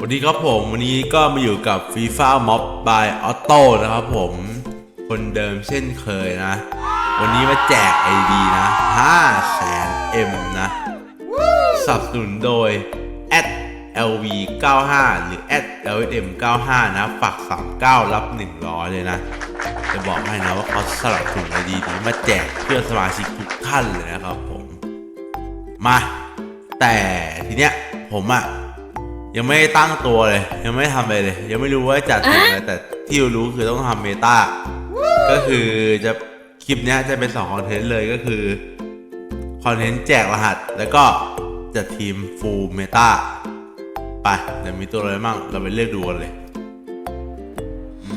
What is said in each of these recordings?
วันนี้ครับผมวันนี้ก็มาอยู่กับ FIFA Mob by Auto นะครับผม คนเดิมเช่นเคยนะ วันนี้มาแจก ID นะ5แสน M นะสนับสนุนโดย @lv95 หรือ @lsm95 นะ ฝาก 39 รับ 100 เลยนะ จะบอกให้นะว่าเขาสลับสนุน ID นี้มาแจกเพื่อสมาชิกทุกท่านเลยนะครับผม มา แต่ทีเนี้ยผมอะ ยังไม่ได้ตั้งตัวเลย ยังไม่ได้ทำอะไรเลย ยังไม่รู้ว่าจัดถึงอะไรแต่ที่รู้คือต้องทำเมตาก็คือจะคลิปเนี้ยจะเป็นสองคอนเทนต์เลยก็คือคอนเทนต์แจกรหัส แล้วก็จัดทีมฟูลเมตาไปเดี๋ยวมีตัวอะไรบ้างเราไปเลือกดูกันเลยอื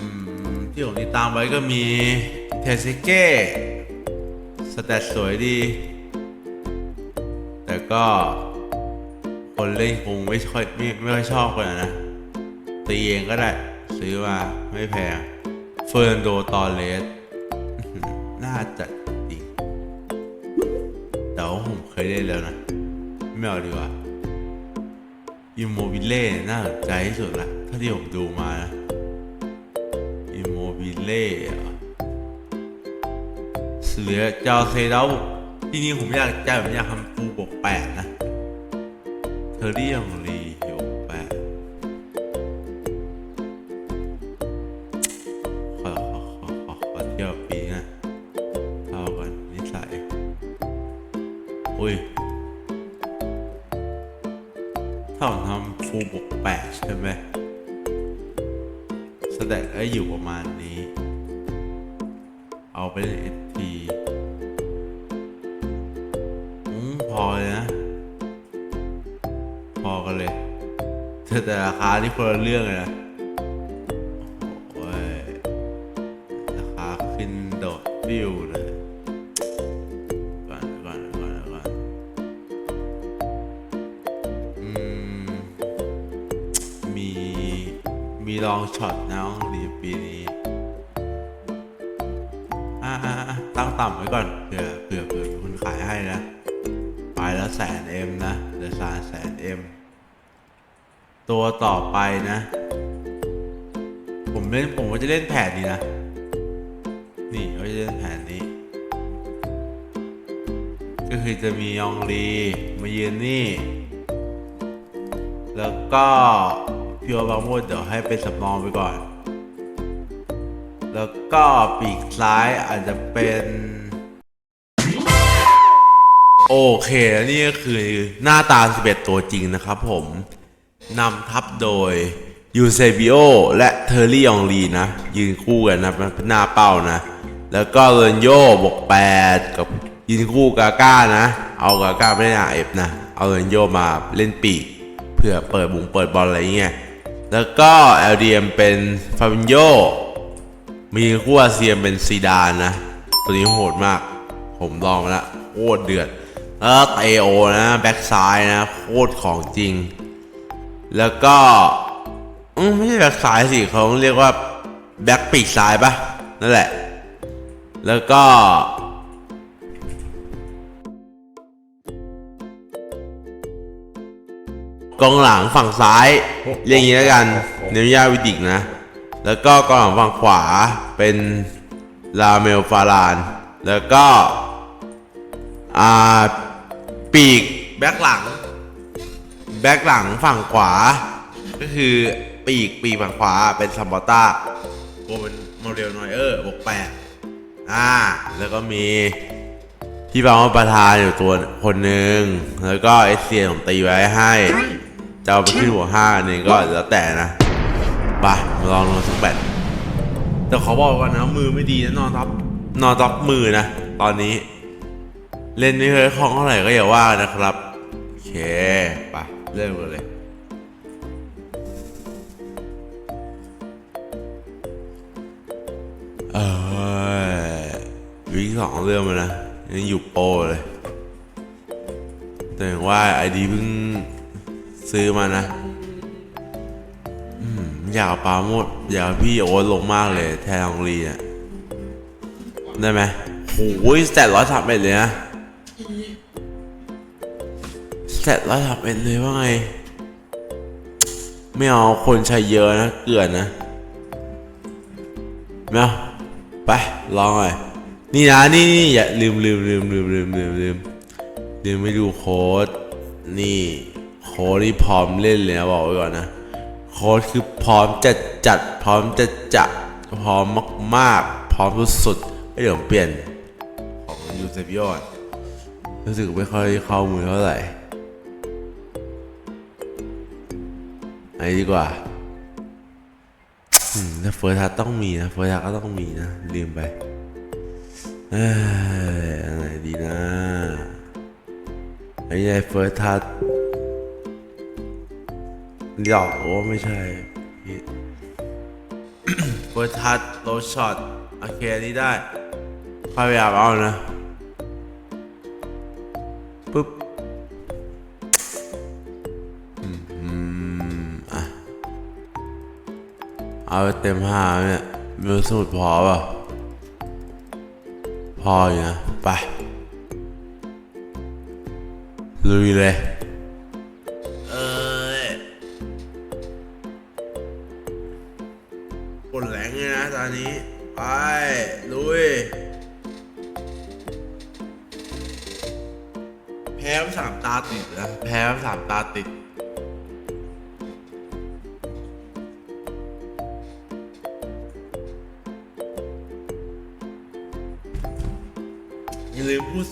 มที่ผมติดตามไว้ก็มีเทสเก้สแตทสวยดี แต่ก็ คนเล่นคงไม่ค่อยไม่ไม่ค่อยชอบกันนะตีเองก็ได้ ซื้อมาไม่แพงเฟิร์นโดตอเลส น่าจะจริงแต่ว่าผมเคยเล่นแล้วนะ ไม่เอาดีกว่าอิโมบิเล่น่าสนใจที่สุดละถ้าที่ผมดูมานะอิโมบิเล่เสือจอเซดาที่นี่ผมอยากใจผมอยากทำ เรี่ของลีบวกแปดขอขอขอขอเที่ยวปีนะเท่ากันนิสัยอุ้ยถ้าผมทำฟูบวกแปดใช่ไหมแสดงก็อยู่ประมาณนี้ เอาไปเล่นเอทีพอเลยนะ พอกันเลย แต่แต่ราคาที่คนละเรื่องเลยนะโอ้ยราคาขึ้นโดดฟิวเลยก่อนก่อนก่อนก่อนอืมมีมีลองช็อตนะดีปีนี้อ่าอ่าอ่าตั้งต่ำไว้ก่อนเผื่อเผื่อเผื่อมีคนขายให้นะไปแล้วแสนเอ็มนะเหลือนสามแสนเอ็ม ตัวต่อไปนะ ผมเล่นผมก็จะเล่นแผนนี้นะ นี่ก็จะเล่นแผนนี้ ก็คือจะมียองลีมายืนนี่ แล้วก็พิวบางมดเดี๋ยวให้เป็นสำรองไปก่อน แล้วก็ปีกซ้ายอาจจะเป็น โอเค แล้วนี่ก็คือหน้าตา 11 ตัวจริงนะครับผม นำทัพโดยยูเซบิโอและเทอร์รี่ยองลีนะ ยืนคู่กันนะเป็นหน้าเป้านะ แล้วก็เรนโยบวก8กับยืนคู่กาก้านะ เอากาก้าไม่ได้อาเอฟนะ เอาเรนโยมาเล่นปีกเพื่อเปิดบุงเปิดบอลอะไรเงี้ย แล้วก็ LDM เป็นฟาบินโยมีคู่อาเซียนเป็นซีดานนะ ตัวนี้โหดมาก ผมลองแล้วโคตรเดือดแล้วเตโอนะ แบ็กซ้ายนะ โคตรของจริง แล้วก็ไม่ใช่แบ็กซ้ายสิเขาเรียกว่าแบ็กปีกซ้ายปะนั่นแหละ แล้วก็กองหลังฝั่งซ้ายเรียกอย่างนี้แล้วกัน เนวิยาวิดิกนะ แล้วก็กองหลังฝั่งขวาเป็นลาเมลฟาราน แล้วก็ อ่า ปีกแบ็คหลัง แบ็คหลังฝั่งขวา ก็คือปีกปีกฝั่งขวาเป็นซัมบอต้าโกเป็นโมเดลนอยเออร์บกแปดอ่า แล้วก็มีพี่บางประธานอยู่ตัวคนหนึ่งแล้วก็เอสเซียผมตีไว้ให้จะเอาไปขึ้นหัวห้าหนึ่งก็แล้วแต่นะไปมาลองลองสักแบตแต่ขอบอกก่อนนะมือไม่ดีนะนอนทับนอนทับมือนะ ตอนนี้ เล่นไม่เคยคล่องเท่าไหร่ก็อย่าว่านะครับ โอเค ไป เริ่มกันเลย เออวิสองเริ่มมานะยังอยู่โปรเลย แต่ว่าไอดีเพิ่งซื้อมานะอืมอยากเอาปาโมดอยากพี่โอ๊ตลงมากเลย แทนองลีอะได้ไหมโอ้ยแตทร้อยสามเอ็ดเลยนะ สแตทร้อยสามเอ็ดเลยว่าไง ไม่เอาคนใช้เยอะนะ เกลือนนะไม่เอาไปลองหน่อยนี่นะนี่นี่อย่าลืมลืมลืมลืมลืมลืมลืมลืมไม่ดูโค้ดนี่โค้ดนี่พร้อมเล่นเลยนะบอกไว้ก่อนนะโค้ดคือพร้อมจะจัดพร้อมจะจัดพร้อมมากๆ พร้อมสุดๆไม่เดี๋ยวผมเปลี่ยนของยูเซฟิออนรู้สึกไม่ค่อยเข้ามือเท่าไหร่ ไอ้ดีกว่าถ้าเฟิร์สทัต้องมีนะเฟิร์สทัก็ต้องมีนะลืมไปเอ้ยอะไรดีนะไอ้ไงเฟิร์สทัสหยอกโอ้ไม่ใช่เฟิร์สทัสโลช็อตโอเคนนี้ได้พยายามเอานะปุ๊บ เอาไปเต็มห้าเนี่ยมีสมุดพอป่ะ พออยู่นะ ไป ลุยเลย เอ้ยกดแรงเลยนะตอนนี้ ไป ลุย แพ้สามตาติดนะ แพ้สามตาติด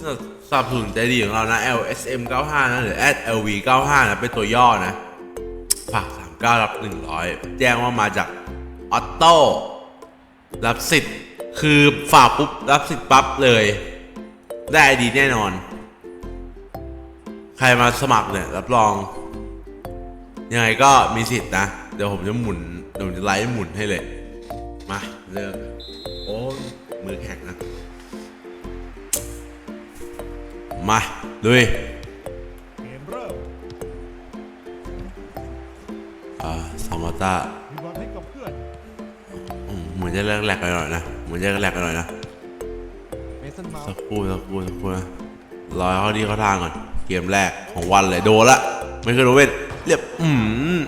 สนับสนับสนุนใจดีของเรานะ LSM 95นะหรือ LV 95นะเป็นตัวย่อนะฝาก39รับ 100 แจ้งว่ามาจากออโต้รับสิทธิ์คือฝากปุ๊บ รับสิทธิ์ปั๊บเลย ได้ไอดีแน่นอน ใครมาสมัครเนี่ย รับรอง ยังไงก็มีสิทธิ์นะ เดี๋ยวผมจะหมุน เดี๋ยวผมจะไลฟ์หมุนให้เลย มา เริ่มโอ้มือแข็งนะ มาลุยเกมเริ่มอ่าซามอต้ามีบอลให้กับเพื่อนอืมเหมือนจะแหลกๆกันหน่อยนะเหมือนจะแหลกกันหน่อยนะเมสันมาสักครู่สักครู่สักครู่นะรอให้เขาดีเขาทางก่อนเกมแรกของวันเลยโดนละไม่เคยโดนเว้นเรียบอืม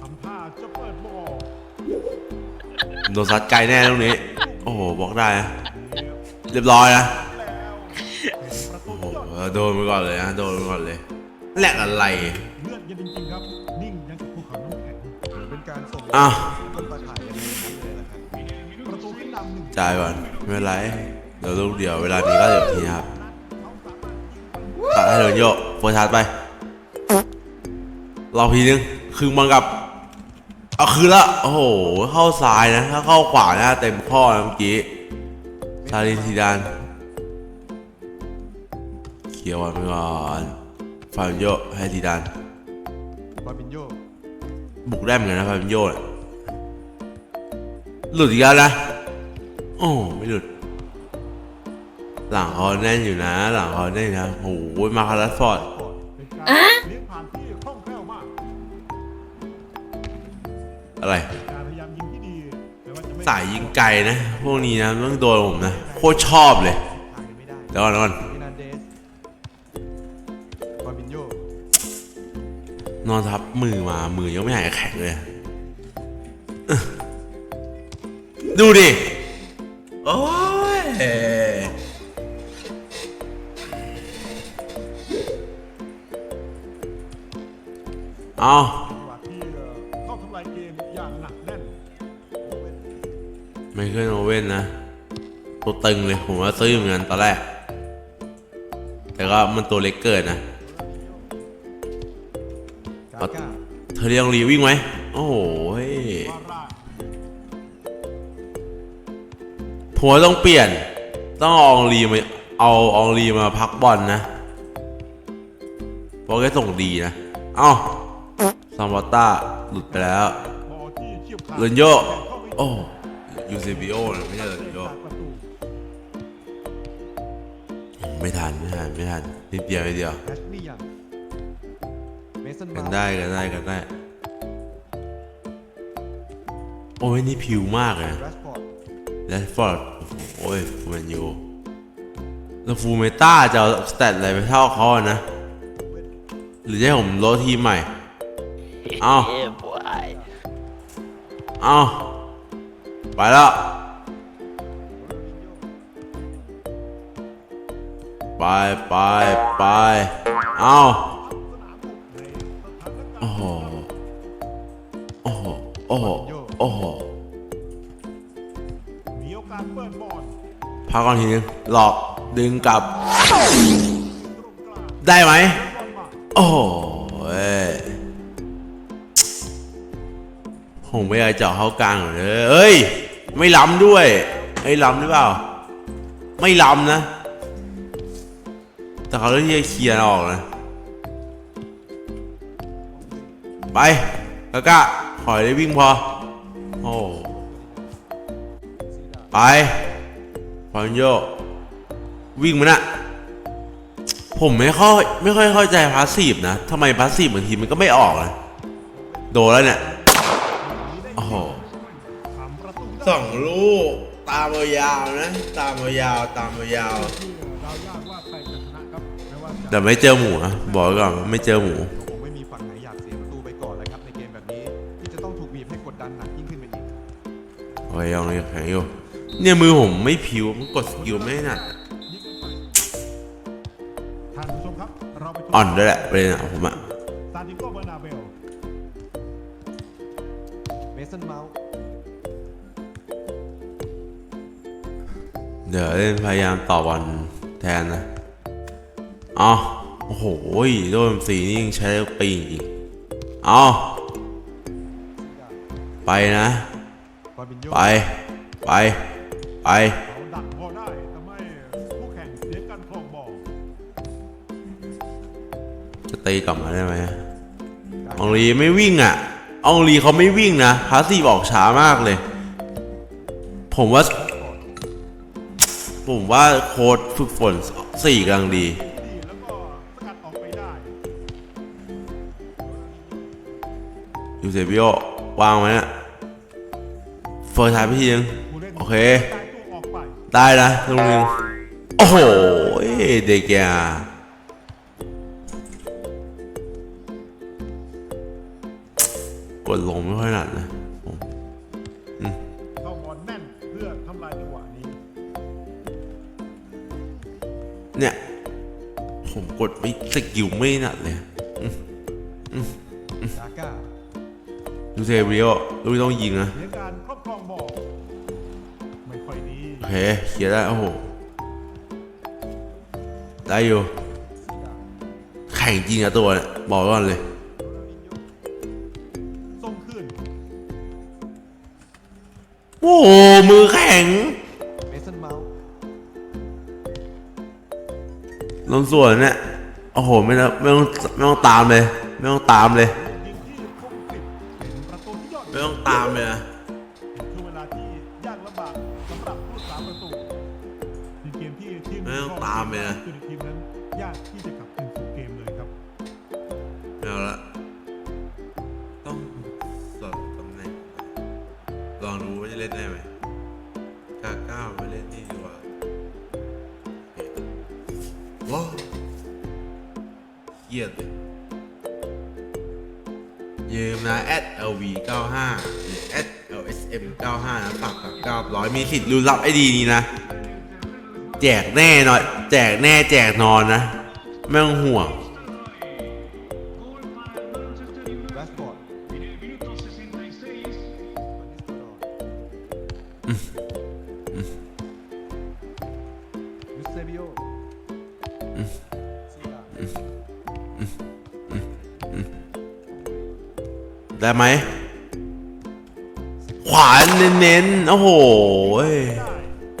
ทำท่าจะเปิดบอลโดนซัดไกลแน่ตรงนี้ โอ้โหบอกได้นะ เรียบเรียบร้อยนะแล้วเป็นประตูโอ้โหยอดเออโดนไปก่อนเลยนะโดนไปก่อนเลยแหลกอะไรเลือดเย็นจริงๆครับ นิ่งยังกับภูเขาน้ำแข็งเหมือนเป็นการส่งอ้าวต้นตาข่ายกันเลยนะครับประตูขึ้นนำหนึ่งจ่ายก่อนไม่เป็นไรเดี๋ยวลูกเดียวเวลามีก็เดี๋ยวทีครับตัดให้เดินโยกโฟร์ชาร์จไปรอพีนึงคืนบอลกลับเอาคืนละโอ้โหเข้าซ้ายนะถ้าเข้าขวานะเต็มข้อนะเมื่อกี้ ซาลินซีดานเคลียร์บอลไปก่อนฟาบินโยให้ซีดานบาบินโยบุกได้เหมือนกันนะฟาบินโยน่ะหลุดอีกแล้วนะโอ้ไม่หลุด หลังเขาแน่นอยู่นะ หลังเขาแน่นอยู่นะโอ้โหมาคารัสฟอร์ดก่อนเป็นการเลี้ยงผ่านที่คล่องแคล่วมากอะไราจะไม่สายยิงไกลนะ พวกนี้นะต้องโดนผมนะ โคตรชอบเลยทางกันไม่ได้เดี๋ยวก่อนเดี๋ยวก่อนเฮนันเดสบาบินโยนอนทับมือมา มือยังไม่หายแข็งเลยอึ๊ะดูดิ โอ้ย เอา ว่นนะตัวตึงเลยผมว่าซื้อเหมือนกันตอนแรก แต่ก็มันตัวเล็กเกินนะกาก้าเธอเรียงรีวิ่งไหมโอ้โหเฮ้ยวาร่าผมว่าต้องเปลี่ยน ต้องเอาอองรีมาเอาอองรีมาพักบอลนะเพราะแกส่งดีนะ เอ้าซัมบอต้าหลุดไปแล้วบอลที่เฉียบขาดเรนโยเข้าไปโอ้ ยูเซบิโอนะไม่ใช่เรนโยจากประตูไม่ทันไม่ทันไม่ทันนิดเดียวนิดเดียวแอชลีย์ยังเมสันกัมานได้กันได้กันได้ โอ้ยนี่ผิวมากเลยนะแรชฟอร์ดแรดฟอร์ดโอ้ยฟูแมนยูแล้วฟูเมต้าจะเอาสแตทอะไรไปเท่าเขาอะนะเวนหรือจะให้ผมโลดทีมใหม่ เอาเอ้บวยเอา ไปแล้ว ไปไปไปเอาโอ้โห โอ้โห โอ้โห โอ้โห มีโอกาสเปิดบอลพักก่อนทีนึง หลอก ดึงกลับ ได้ไหม โอ้โหเว้ยผมไม่อยากเจาะเข้ากลางเลยเอ้ย ไม่ล้ำด้วยไอ้ล้ำหรือเปล่า ไม่ล้ำนะ แต่เขาเลือกที่จะเคลียร์ออกนะ ไปกากะขอยได้วิ่งพอ โอ้ไปพอนโยวิ่งมันอะผมไม่ค่อยไม่ค่อยเข้าใจพาสซีฟนะทำไมพาสซีฟบางทีมันก็ไม่ออกนะโดนแล้วเนี่ย สองลูก ตามยาวๆนะ ตามยาวๆตามยาว ที่เรายากว่าใครจะชนะครับไม่ว่าๆจะแต่ไม่เจอหมูนะบอกไว้ก่อนไม่เจอหมู คงไม่มีฝั่งไหนอยากเสียประตูไปก่อนแล้วครับในเกมแบบนี้ ที่จะต้องถูกบีบให้กดดันหนักยิ่งขึ้นไปอีก โอ้ยยังยังแข็งอยู่เนี่ยมือผมไม่ผิวมันกดสกิลไม่หนักยิงไปท่านผู้ชมครับ เราไปชมอ่อนด้วยแหละประเด็นอะผมอะ เดี๋ยวเล่นพยายามต่อบอลแทนนะเอ๋อโอ้โหโดนสีนี่ยังใช้ได้ปีอีกเอาไปนะฟาบินโยไป ไป ไปเขาดักพอได้ทำให้คู่แข่งเสียการครองบอลจะตีกลับมาได้ไหมอองลีไม่วิ่งอะอองลีเขาไม่วิ่งนะพาสซีฟออกช้ามากเลย ผมว่า ผมว่าโค้ดฝึกฝนสี่กำลังดีดีแล้วก็สกัดออกไปได้ยูเซบิโอวางไว้นะเฟิร์สทายไปทีนึง ผู้เล่นโอเคกายตัวออกไปได้นะตรงนึงโอ้โห เด็กแกกดลงไม่ค่อยหนัดนะผ ผมกดไม่สกิลไม่หนัดเลยดาก้าดูเซบิโอดูต้องยิงนะเสียการครอบครองบอลไม่ค่อยดีโอเคเคลียร์ได้โอ้โหได้อยู่แข่งจริงอะตัวเนี่ยบอกไว้ก่อนเลยส่งขึ้นโอ้โหมือแข็ง ลงส่วนเนี่ยโอ้โหไม่ต้องไม่ต้องไม่ต้องตามเลย ไม่ต้องตามเลย ยิงที่คมกริบเป็นประตูที่ยอดไม่ต้องตามเลยนะเป็นช่วงเวลาที่ยากลำบากสำหรับผู้รักษาประตูเป็นเกมที่ทีมไม่ต้องตามเลยนะคือทีมนั้นยากที่จะ @lsm 95นะฝากกับ900มีสิทธิ์ลุ้นรับไอดีนี้นะ แจกแน่นอนแจกแน่แจกนอนนะไม่ต้องห่วงแรชฟอร์ดยูเซบิโอซีดาได้ไหมขวา เน้นๆโอ้โหเว้ยได้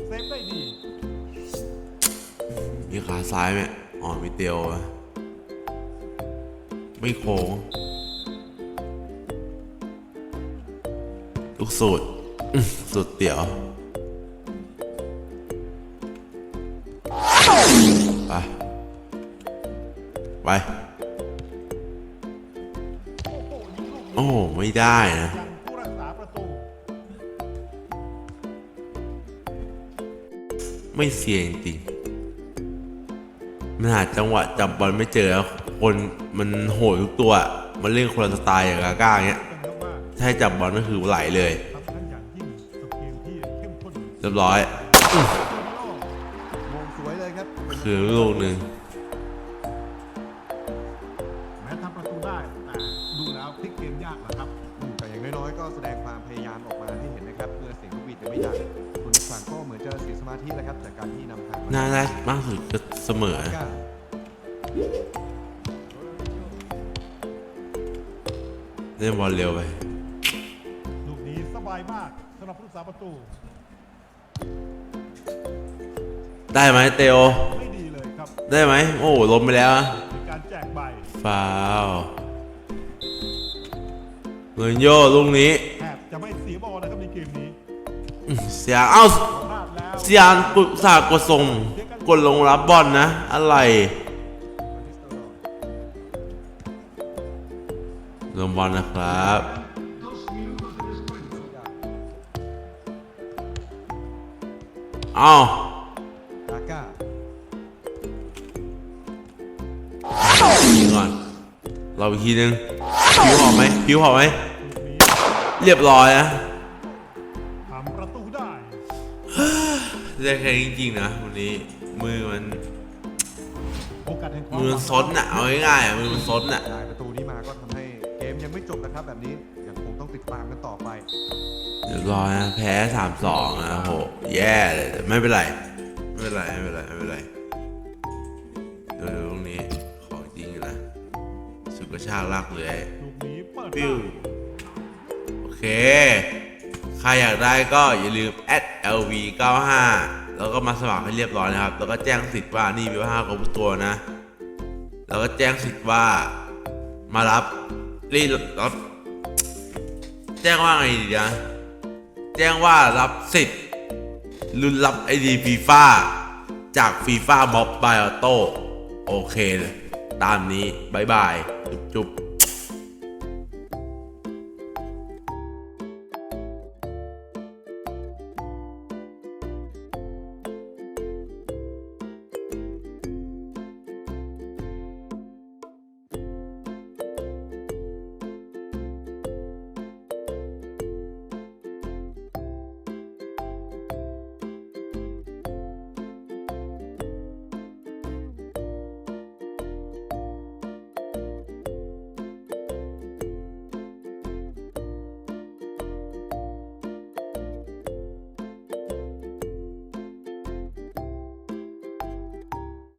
เซฟได้ดีมีขาซ้ายไหมอ๋อมีเตียวไม่โค้งลูกสูตรอื้อสุดเตี๋ยวไปไป โอ้ ไม่ได้นะ ไม่เสี่ยงจริงมันหาจังหวะจับบอลไม่เจอแล้วคนมันโหดทุกตัว มันเล่นคนละสไตล์อย่างกาก้าเงี้ยกันเยอะมากถ้าให้จับบอลก็คือไหลเลยทำทั้งอย่างยิ่งกับเกมที่เข้มข้นเรียบร้อยมงสวยเลยครับคือลูกหนึ่ง นำทางมาน่าได้มากสุดก็เสมอก้าเล่นบอลเร็วไป ลูกนี้สบายมากสำหรับผู้รักษาประตู ได้ไหมเตโอ ไม่ดีเลยครับ ได้ไหม โอ้ล้มไปแล้วอะในการแจกใบฟาวเงินโยลูกนี้ แทบจะไม่เสียบอลนะครับในเกมนี้อื้อเสียงเอ้า พลาดแล้วเสียงกดสากกดส่งกดลงรับบอลนะ อะไรลงบอลนะครับเอ้าดาก้ายิงก่อน เราอีกทีนึงผิวหอมไหมผิวหอมไหมลูกนี้เรียบร้อยนะ ได้แค่นี้จริงๆนะวันนี้มือมันโอกาสแห่งความมือมันซนอะเอาง่ายๆอะมือมันซนอะ ได้ประตูนี้มาก็ทำให้เกมยังไม่จบนะครับ แบบนี้ยังคงต้องติดตามกันต่อไป เรียบร้อยนะแพ้สามสองนะโหแย่เลยแต่ไม่เป็นไร ไม่เป็นไร ไม่เป็นไร ไม่เป็นไรดูดูตรงนี้ของจริงอยู่นะสุดกระชากลากเลยลูกนี้เปิดปิ้วได้โอเค ใครอยากได้ก็อย่าลืม @lv95 แล้วก็มาสมัครให้เรียบร้อยนะครับ แล้วก็แจ้งสิทธิ์ว่านี่มีว่าห้ากบตัวนะ แล้วก็แจ้งสิทธิ์ว่ามารับรีรับแจ้งว่าไงดีนะ แจ้งว่ารับสิทธิ์รุ่นรับไอดีฟีฟ่าจากฟีฟ่าม็อบบายออโต้โอเคเลยตามนี้บายบาย จุ๊บ